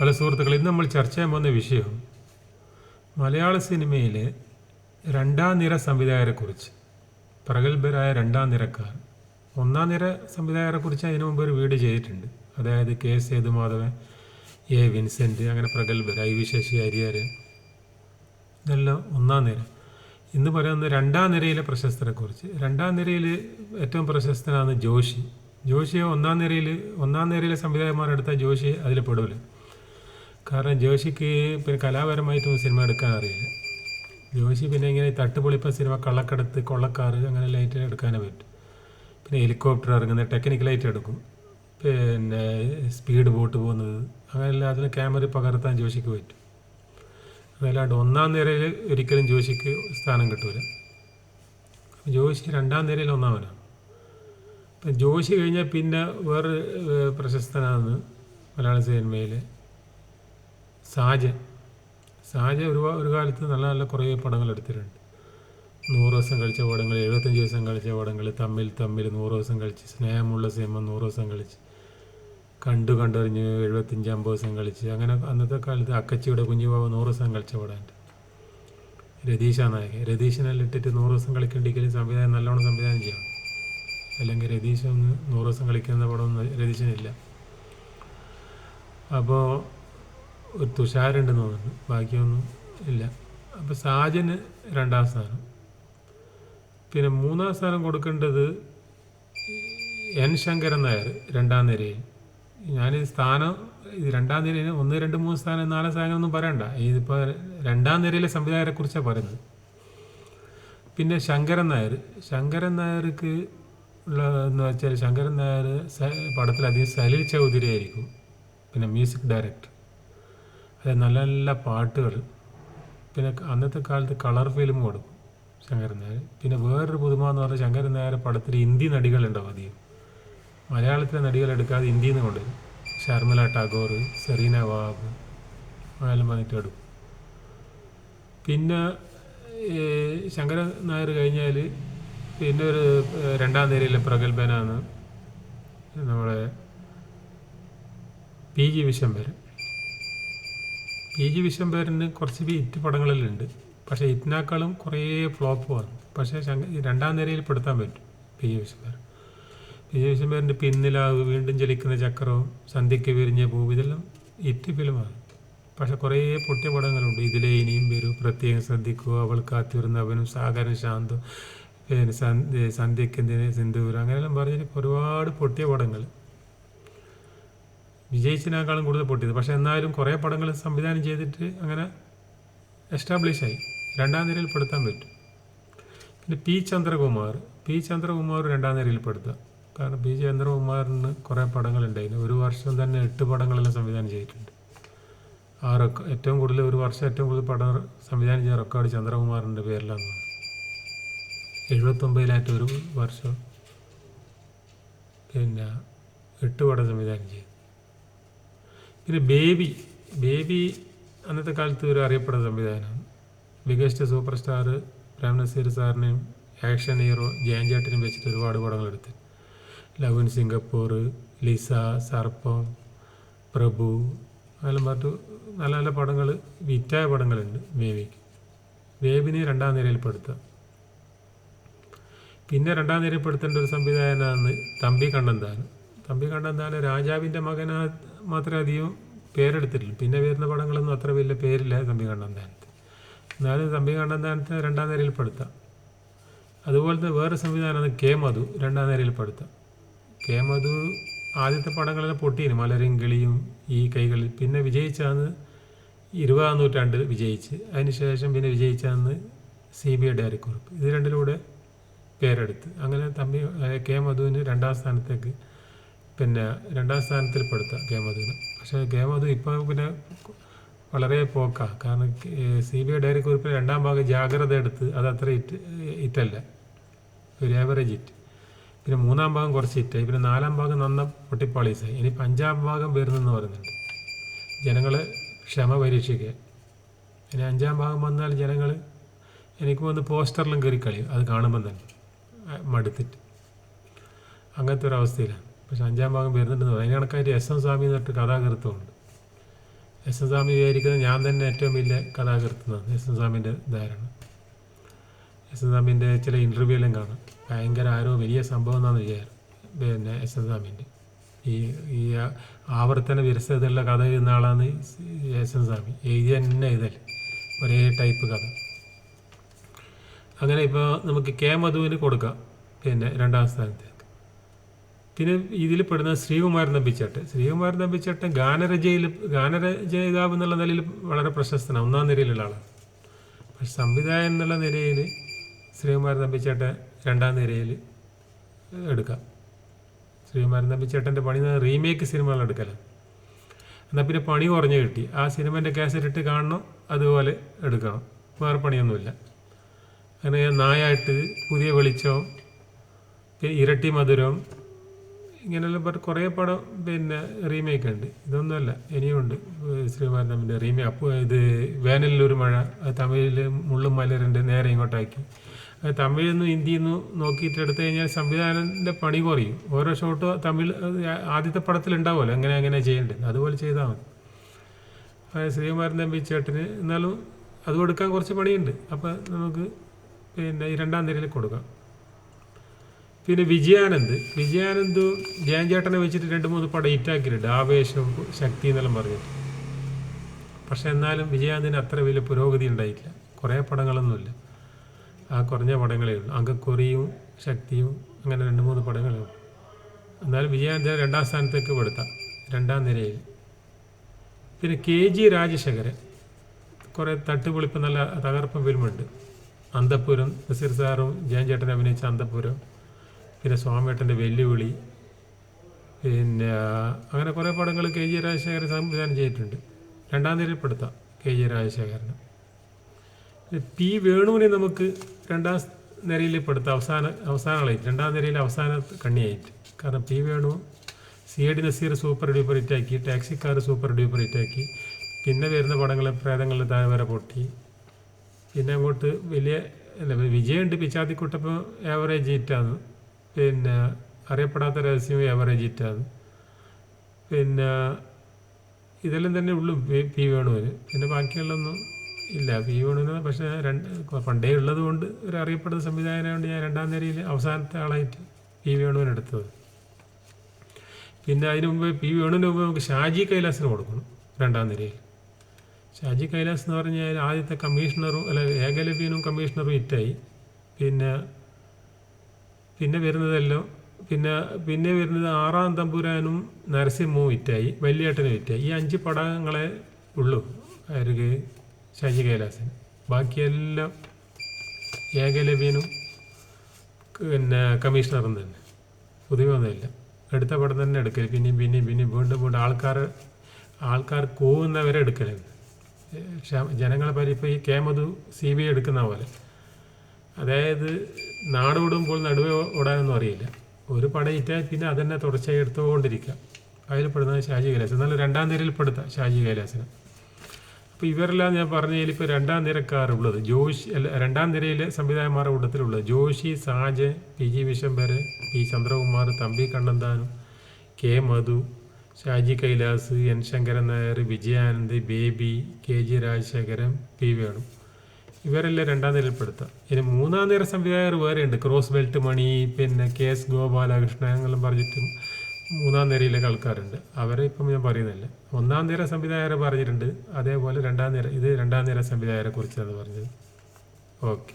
പല സുഹൃത്തുക്കൾ ഇന്ന് നമ്മൾ ചർച്ച ചെയ്യാൻ പോകുന്ന വിഷയം മലയാള സിനിമയിലെ രണ്ടാം നിര സംവിധായകരെക്കുറിച്ച്. പ്രഗത്ഭരായ രണ്ടാം നിരക്കാർ. ഒന്നാം നിര സംവിധായകരെക്കുറിച്ച് അതിനു മുമ്പ് ഒരു വീട് ചെയ്തിട്ടുണ്ട്. അതായത് കെ സേതുമാധവൻ എ വിൻസെന്റ് അങ്ങനെ പ്രഗത്ഭർ ഐ വി ശശി അരിയർ ഇതെല്ലാം ഒന്നാം നിര. ഇന്ന് പറയുന്ന രണ്ടാം നിരയിലെ പ്രശസ്തരെക്കുറിച്ച്. രണ്ടാം നിരയിൽ ഏറ്റവും പ്രശസ്തനാണ് ജോഷി. ജോഷിയെ ഒന്നാം നിരയിൽ ഒന്നാം നിരയിലെ സംവിധായകന്മാരെടുത്താൽ ജോഷി അതിൽ പെടില്ല കാരണം ജോഷിക്ക് പിന്നെ കലാപരമായിട്ടൊന്നും സിനിമ എടുക്കാൻ അറിയില്ല. ജോഷി പിന്നെ ഇങ്ങനെ തട്ടുപൊളിപ്പ സിനിമ കള്ളക്കടത്ത് കൊള്ളക്കാറ് അങ്ങനെ ലൈറ്റ് എടുക്കാനേ പറ്റും. പിന്നെ ഹെലികോപ്റ്റർ ഇറങ്ങുന്ന ടെക്നിക്കൽ ലൈറ്റ് എടുക്കും. പിന്നെ സ്പീഡ് ബോട്ട് പോകുന്നത്. അങ്ങനെയെല്ലാം അതിന് ക്യാമറ പകർത്താൻ ജോഷിക്ക് പറ്റും. അതല്ലാണ്ട് ഒന്നാം നിരയിൽ ഒരിക്കലും ജോഷിക്ക് സ്ഥാനം കിട്ടൂല. ജോഷി രണ്ടാം നിരയിൽ ഒന്നാമനാണ്. ജോഷി കഴിഞ്ഞാൽ പിന്നെ വേറെ പ്രശസ്തനാണ് മലയാള സിനിമയിൽ സാജൻ. സാജൻ ഒരു ഒരു കാലത്ത് നല്ല നല്ല കുറേ പടങ്ങൾ എടുത്തിട്ടുണ്ട്. നൂറ് ദിവസം കളിച്ച പടങ്ങൾ എഴുപത്തഞ്ച് ദിവസം കളിച്ച പടങ്ങൾ തമ്മിൽ തമ്മിൽ നൂറ് ദിവസം കളിച്ച് സ്നേഹമുള്ള സിനിമ നൂറ് ദിവസം കളിച്ച് കണ്ടു കണ്ടറിഞ്ഞ് എഴുപത്തഞ്ച് അമ്പത് ദിവസം കളിച്ച് അങ്ങനെ അന്നത്തെ കാലത്ത് അക്കച്ചിയുടെ കുഞ്ഞുബാബ നൂറ് ദിവസം കളിച്ച പടമുണ്ട്. രതീഷ നായകൻ. രതീഷിനെല്ലാം ഇട്ടിട്ട് നൂറ് ദിവസം കളിക്കണ്ടെങ്കിലും സംവിധാനം നല്ലോണം സംവിധാനം ചെയ്യണം. അല്ലെങ്കിൽ രതീഷ് ഒന്ന് നൂറ് ദിവസം കളിക്കുന്ന പടമൊന്നും രതീഷനില്ല. അപ്പോൾ ഒരു തുഷാരുണ്ടെന്ന് തോന്നുന്നു. ബാക്കിയൊന്നും ഇല്ല. അപ്പോൾ സാജന് രണ്ടാം സ്ഥാനം. പിന്നെ മൂന്നാം സ്ഥാനം കൊടുക്കേണ്ടത് എൻ ശങ്കരൻ നായർ രണ്ടാം നിരയിൽ. ഞാൻ സ്ഥാനം ഇത് രണ്ടാം നിരയിൽ ഒന്ന് രണ്ട് മൂന്ന് സ്ഥാനം നാലാം സ്ഥാനം ഒന്നും പറയണ്ട. ഇതിപ്പോൾ രണ്ടാം നിരയിലെ സംവിധായകരെക്കുറിച്ചാണ് പറയുന്നത്. പിന്നെ ശങ്കരൻ നായർ. ശങ്കരൻ നായർക്ക് ഉള്ള എന്ന് വെച്ചാൽ ശങ്കരൻ നായർ പടത്തിൽ പടത്തിലധികം സലിൽ ചൗധരി ആയിരിക്കും. പിന്നെ മ്യൂസിക് ഡയറക്ടർ. അതായത് നല്ല നല്ല പാട്ടുകൾ. പിന്നെ അന്നത്തെ കാലത്ത് കളർ ഫിലിം കൊടുക്കും ശങ്കരൻ നായർ. പിന്നെ വേറൊരു പുതുമ എന്ന് പറഞ്ഞാൽ ശങ്കരൻ നായർ പടത്തിൽ ഹിന്ദി നടികളുണ്ടാവും അധികം. മലയാളത്തിലെ നടികൾ എടുക്കാതെ ഹിന്ദിയിൽ നിന്ന് കൊണ്ടുവരും. ശർമിള ടാഗോർ സെറീന വാബ് അതെല്ലാം വന്നിട്ട് എടുക്കും പിന്നെ ശങ്കരൻ നായർ കഴിഞ്ഞാൽ പിന്നെ ഒരു രണ്ടാം നിരയിലെ പ്രഗത്ഭനാണ് നമ്മുടെ P G Vishwambharan P G Vishwambharan കുറച്ച് ഹിറ്റ് പടങ്ങളിലുണ്ട്. പക്ഷേ ഹിറ്റിനേക്കാളും കുറേ ഫ്ലോപ്പ് വന്നു. പക്ഷേ രണ്ടാം നിരയിൽ പെടുത്താൻ പറ്റും P G Vishwambharan. P G വിശ്വംഭരന്റെ പിന്നിലാവ് വീണ്ടും ചലിക്കുന്ന ചക്രവും സന്ധ്യയ്ക്ക് വിരിഞ്ഞ പൂവ് ഇതെല്ലാം ഹിറ്റ് ഫിലിമാണ്. പക്ഷേ കുറേ പൊട്ടിയ പടങ്ങളുണ്ട്. ഇതിലെ ഇനിയും വരും. പ്രത്യേകം ശ്രദ്ധിക്കുക. അവൾ കാത്തിരുന്ന അവനും സാഗരൻ ശാന്തും പിന്നെ സന്ധ്യ സന്ധ്യയ്ക്ക് എന്തിന് സിന്ദൂരം അങ്ങനെയെല്ലാം പറഞ്ഞിട്ട് ഒരുപാട് പൊട്ടിയ പടങ്ങൾ. വിജയിച്ചതിനേക്കാളും കൂടുതൽ പൊട്ടിയത്. പക്ഷെ എന്നാലും കുറേ പടങ്ങൾ സംവിധാനം ചെയ്തിട്ട് അങ്ങനെ എസ്റ്റാബ്ലിഷ് ആയി. രണ്ടാം നിരയിൽ പെടുത്താൻ പറ്റും. പിന്നെ പി ചന്ദ്രകുമാർ പി ചന്ദ്രകുമാർ രണ്ടാം നിരയിൽ പെടുത്താം കാരണം പി ചന്ദ്രകുമാറിന് കുറേ പടങ്ങളുണ്ടായിരുന്നു ഒരു വർഷം തന്നെ എട്ട് പടങ്ങളെല്ലാം സംവിധാനം ചെയ്തിട്ടുണ്ട്. ആ റെക്കോ ഏറ്റവും കൂടുതൽ ഒരു വർഷം ഏറ്റവും കൂടുതൽ പടം സംവിധാനം ചെയ്ത റെക്കോർഡ് ചന്ദ്രകുമാറിന്റെ പേരിലാണ്. എഴുപത്തൊമ്പതിലായിട്ട് ഒരു വർഷം പിന്നെ എട്ട് പടം സംവിധാനം ചെയ്തു. പിന്നെ ബേബി ബേബി അന്നത്തെ കാലത്ത് ഒരു അറിയപ്പെടുന്ന സംവിധാനമാണ് biggest super star Prem Nazeer സാറിനെയും action hero ജയൻചേട്ടനെയും വെച്ചിട്ട് ഒരുപാട് പടങ്ങൾ എടുത്ത്. ലവ് ഇൻ സിംഗപ്പൂർ ലിസ സർപ്പം പ്രഭു അതെല്ലാം പറഞ്ഞിട്ട് നല്ല നല്ല പടങ്ങൾ വിറ്റായ പടങ്ങളുണ്ട് ബേബിക്ക്. ബേബിനെ രണ്ടാം നിരയിൽ പെടുത്താം. പിന്നെ രണ്ടാം നിരയിൽ പെടുത്തേണ്ട ഒരു സംവിധായകനാണ് തമ്പി കണ്ണന്താനം. തമ്പി കണ്ണന്താനം രാജാവിന്റെ മകനാ മാത്രമേ അധികം പേരെടുത്തിട്ടുള്ളൂ. പിന്നെ വരുന്ന പടങ്ങളൊന്നും അത്ര വലിയ പേരില്ല തമ്പി കണ്ണന്താനത്ത് എന്നാലും തമ്പി കണ്ണന്താനത്തെ രണ്ടാം നിരയിൽ പെടുത്താം. അതുപോലത്തെ വേറെ സംവിധാനമാണ് കെ മധു രണ്ടാം നിരയിൽ പെടുത്താം. കെ മധു ആദ്യത്തെ പടങ്ങളെല്ലാം പൊട്ടീന് മലരും കിളിയും ഈ കൈകളിൽ. പിന്നെ വിജയിച്ചാന്ന് ഇരുപതാം നൂറ്റാണ്ടിൽ വിജയിച്ച് അതിനുശേഷം പിന്നെ വിജയിച്ചാന്ന് സി ബി ഐ ഡയറിക്കുറിപ്പ് ഇത് രണ്ടിലൂടെ പേരെടുത്ത്. അങ്ങനെ തമ്പി കെ മധുവിന് രണ്ടാം സ്ഥാനത്തേക്ക് പിന്നെ രണ്ടാം സ്ഥാനത്തിൽ പെടുത്താം ഗേമധുവിന് മധുവിന് പക്ഷേ ഗേമധു മധു ഇപ്പോൾ പിന്നെ വളരെ പോക്കാണ് കാരണം സി ബി ഐ ഡയറി കുറിപ്പിൽ രണ്ടാം ഭാഗം ജാഗ്രത എടുത്ത് അത് അത്ര ഇറ്റ് ഇറ്റല്ല. ഒരു ആവറേജ് ഇറ്റ്. പിന്നെ മൂന്നാം ഭാഗം കുറച്ച് ഇറ്റായി. പിന്നെ നാലാം ഭാഗം നന്ന പൊട്ടിപ്പാളീസായി. ഇനി അഞ്ചാം ഭാഗം വരുന്നെന്ന് പറയുന്നുണ്ട്. ജനങ്ങൾ ക്ഷമ പരീക്ഷിക്കുക. ഇനി അഞ്ചാം ഭാഗം വന്നാൽ ജനങ്ങൾ എനിക്ക് വന്ന് പോസ്റ്ററിലും കയറി കളിയും. അത് കാണുമ്പം തന്നെ. മടുത്തിട്ട്. അങ്ങനത്തെ ഒരു അവസ്ഥയിലാണ്. പക്ഷെ അഞ്ചാം ഭാഗം വരുന്നുണ്ടെന്ന് പറയും അതിന് കണക്കായിട്ട് എസ് എം സ്വാമി എന്നിട്ട് കഥാകൃത്തമുണ്ട് എസ് എൻ സ്വാമി വിചാരിക്കുന്നത് ഞാൻ തന്നെ ഏറ്റവും വലിയ കഥാകൃത്തുന്നാണ്. എസ് എൻ സ്വാമിന്റെ ധാരണ. എസ് എൻ സ്വാമിന്റെ ചില ഇന്റർവ്യൂ എല്ലാം കാണാം. ഭയങ്കര ആരോ വലിയ സംഭവം എന്നാണ് വിചാരം. പിന്നെ എസ് എൻ സ്വാമിന്റെ ഈ ഈ ആവർത്തന വിരസതയുള്ള കഥ എഴുതുന്ന ആളാണ് എസ് എൻ സ്വാമി. എഴുതിയ തന്നെ എഴുതല്ലേ ഒരേ ടൈപ്പ് കഥ. അങ്ങനെ ഇപ്പോൾ നമുക്ക് കെ മധുവിന് കൊടുക്കാം. പിന്നെ രണ്ടാം സ്ഥാനത്തേക്ക് പിന്നെ ഇതിൽ പെടുന്ന ശ്രീകുമാരൻ നമ്പിച്ചേട്ടൻ ശ്രീകുമാരൻ നമ്പിച്ചേട്ടൻ ഗാനരചയിൽ ഗാനരചയിതാവ് എന്നുള്ള നിലയിൽ വളരെ പ്രശസ്തനാണ് ഒന്നാം നിരയിലുള്ള ആളാണ്. പക്ഷെ സംവിധായകൻ എന്നുള്ള നിലയിൽ ശ്രീകുമാരൻ നമ്പിച്ചേട്ടൻ രണ്ടാം നിരയിൽ എടുക്കാം. ശ്രീകുമാരൻ നമ്പിച്ചേട്ടന്റെ പണി റീമേക്ക് സിനിമകൾ എടുക്കലാണ്. എന്നാൽ പിന്നെ പണി കുറഞ്ഞു കിട്ടി. ആ സിനിമേന്റെ കാസറ്റ് ഇട്ട് കാണണം അതുപോലെ എടുക്കണം. വേറെ പണിയൊന്നുമില്ല. അങ്ങനെ നായായിട്ട് പുതിയ വെളിച്ചവും ഇരട്ടി മധുരം ഇങ്ങനെയുള്ള പല കുറേ പടം പിന്നെ റീമേക്ക് ഉണ്ട് ഇതൊന്നുമല്ല ഇനിയുമുണ്ട്. ശ്രീകുമാരൻ തമ്മിന്റെ റീമേക്ക്. അപ്പോൾ ഇത് വേനലിലൊരു മഴ തമിഴിൽ മുള്ളും മലരുണ്ട് നേരെ ഇങ്ങോട്ടാക്കി. തമിഴിൽ നിന്നും ഹിന്ദിയിൽ നിന്നും നോക്കിയിട്ട് എടുത്തു കഴിഞ്ഞാൽ സംവിധാനത്തിന്റെ പണി കുറയും. ഓരോ ഷോട്ട് തമിഴ് ആദ്യത്തെ പടത്തിൽ ഉണ്ടാവുമല്ലോ അങ്ങനെ അങ്ങനെ ചെയ്യേണ്ടത്. അതുപോലെ ചെയ്താൽ മതി. ശ്രീകുമാരൻ തമ്പി ചേട്ടന് എന്നാലും അത് കൊടുക്കാൻ കുറച്ച് പണിയുണ്ട്. അപ്പം നമുക്ക് പിന്നെ രണ്ടാം നിരയിൽ കൊടുക്കാം. പിന്നെ വിജയാനന്ദ്. വിജയാനന്ദും ജയൻചേട്ടനെ വെച്ചിട്ട് രണ്ട് മൂന്ന് പടം ഹിറ്റാക്കിയിട്ടുണ്ട്. ആവേശം ശക്തി എന്നെല്ലാം പറഞ്ഞിട്ട്. പക്ഷെ എന്നാലും വിജയാനന്ദിന് അത്ര വലിയ പുരോഗതി ഉണ്ടായിട്ടില്ല. കുറേ പടങ്ങളൊന്നുമില്ല. ആ കുറഞ്ഞ പടങ്ങളേ ഉള്ളൂ. അങ്കക്കുറിയും ശക്തിയും അങ്ങനെ രണ്ട് മൂന്ന് പടങ്ങളേ ഉള്ളൂ. എന്നാലും വിജയാനന്ദ രണ്ടാം സ്ഥാനത്തേക്ക് പെടുത്താം. രണ്ടാം നിരയിൽ. പിന്നെ കെ ജി രാജശേഖരൻ. കുറേ തട്ടുപൊളിപ്പ് നല്ല തകർപ്പൻ ഫിലിമുണ്ട്. അന്തപ്പുരം നസീർ സാറും ജയൻ ചേട്ടൻ അഭിനയിച്ച അന്തപ്പുരം പിന്നെ സ്വാമിയേട്ടന്റെ വെല്ലുവിളി പിന്നെ അങ്ങനെ കുറേ പടങ്ങൾ കെ ജി രാജശേഖരൻ സംവിധാനം ചെയ്തിട്ടുണ്ട്. രണ്ടാം നിരയിൽ പെടുത്താം കെ ജി രാജശേഖരന്. പി വേണുവിനെ നമുക്ക് രണ്ടാം നിരയിൽ പെടുത്താം. അവസാന അവസാനമായിട്ട് രണ്ടാം നിരയിൽ അവസാന കണ്ണിയായിട്ട്. കാരണം P Venu C I D Nazeer super duper ഹിറ്റാക്കി ടാക്സിക്കാർ super duper ഹിറ്റാക്കി പിന്നെ വരുന്ന പടങ്ങൾ പ്രേതങ്ങളിൽ താഴ്വര വരെ പൊട്ടി. പിന്നെ അങ്ങോട്ട് വലിയ വിജയമുണ്ട്. പിച്ചാത്തിക്കുട്ടപ്പം ആവറേജ് ഹിറ്റാണ് പിന്നെ അറിയപ്പെടാത്ത രഹസ്യം ഹിറ്റാണ് പിന്നെ ഇതെല്ലാം തന്നെ ഉള്ളു പി- വേണുവിന് പിന്നെ ബാക്കിയുള്ളൊന്നും ഇല്ല. പി വേണുവിന് പക്ഷേ രണ്ട് പണ്ടേ ഉള്ളത് കൊണ്ട് ഒരു അറിയപ്പെടുന്ന സംവിധായകനായതുകൊണ്ട് ഞാൻ രണ്ടാം നിരയിൽ അവസാനത്തെ ആളായിട്ട് പി വേണുവിന് എടുത്തത്. പിന്നെ അതിനു മുമ്പ് പി വേണുവിന് മുമ്പ് നമുക്ക് ഷാജി കൈലാസിന് കൊടുക്കണം രണ്ടാം നിരയിൽ ഷാജി കൈലാസ് എന്ന് പറഞ്ഞാൽ ആദ്യത്തെ കമ്മീഷണറും അല്ല ഏകലവ്യനും കമ്മീഷണറും ഹിറ്റായി. പിന്നെ പിന്നെ വരുന്നതെല്ലാം പിന്നെ പിന്നെ വരുന്നത് ആറാം തമ്പുരാനും നരസിംഹവും വിറ്റായി വലിയേട്ടനും വിറ്റായി ഈ അഞ്ച് പടങ്ങളെ ഉള്ളൂ ആർക്ക് ശശി കൈലാസൻ. ബാക്കിയെല്ലാം ഏകലവ്യനും പിന്നെ കമ്മീഷണറും തന്നെ. പുതിയൊന്നുമില്ല എടുത്ത പടം തന്നെ എടുക്കൽ. പിന്നെയും പിന്നെയും പിന്നെയും വീണ്ടും വീണ്ടും ആൾക്കാർ ആൾക്കാർ കൂവുന്നവരെ എടുക്കൽ. ക്ഷ- ജനങ്ങളെ പരി ഇപ്പോൾ ഈ കേമതു സി ബി ഐ എടുക്കുന്ന പോലെ. അതായത് നാട് ഓടുമ്പോൾ നടുവേ ഓടാനൊന്നും അറിയില്ല. ഒരു പടയിറ്റാൽ പിന്നെ അതന്നെ തുടർച്ചയായി എടുത്തുകൊണ്ടിരിക്കുക. അതിൽ പെടുന്നത് ഷാജി കൈലാസ് എന്നാലും രണ്ടാം നിരയിൽ പെടുത്താം ഷാജി കൈലാസിന് അപ്പോൾ ഇവരെല്ലാം ഞാൻ പറഞ്ഞതിൽ ഇപ്പോൾ രണ്ടാം നിരക്കാരുള്ളത് ജോഷി അല്ല രണ്ടാം നിരയിലെ സംവിധായകന്മാരുടെ കൂട്ടത്തിലുള്ളത് Joshi Sajan P G Vishwambharan P Chandrakumar Thampi Kannanthanam K Madhu Shaji Kailas N Sankaran Nair Vijayanand Baby K G Rajasekharan P Venu. ഇവരെല്ലാം രണ്ടാം നിരയിൽപ്പെടുത്താം ഇനി മൂന്നാം നിര സംവിധായകർ വേറെയുണ്ട്. ക്രോസ് ബെൽറ്റ് മണി പിന്നെ കെ എസ് ഗോപാലകൃഷ്ണൻ എന്നെല്ലാം പറഞ്ഞിട്ട് മൂന്നാം നിരയിലേക്ക് ആൾക്കാരുണ്ട്. അവരെ ഇപ്പം ഞാൻ പറയുന്നില്ല. ഒന്നാം നിര സംവിധായകരെ പറഞ്ഞിട്ടുണ്ട്. അതേപോലെ രണ്ടാം നിര ഇത് രണ്ടാം നിര സംവിധായകരെ കുറിച്ചാണ് പറഞ്ഞത്. ഓക്കെ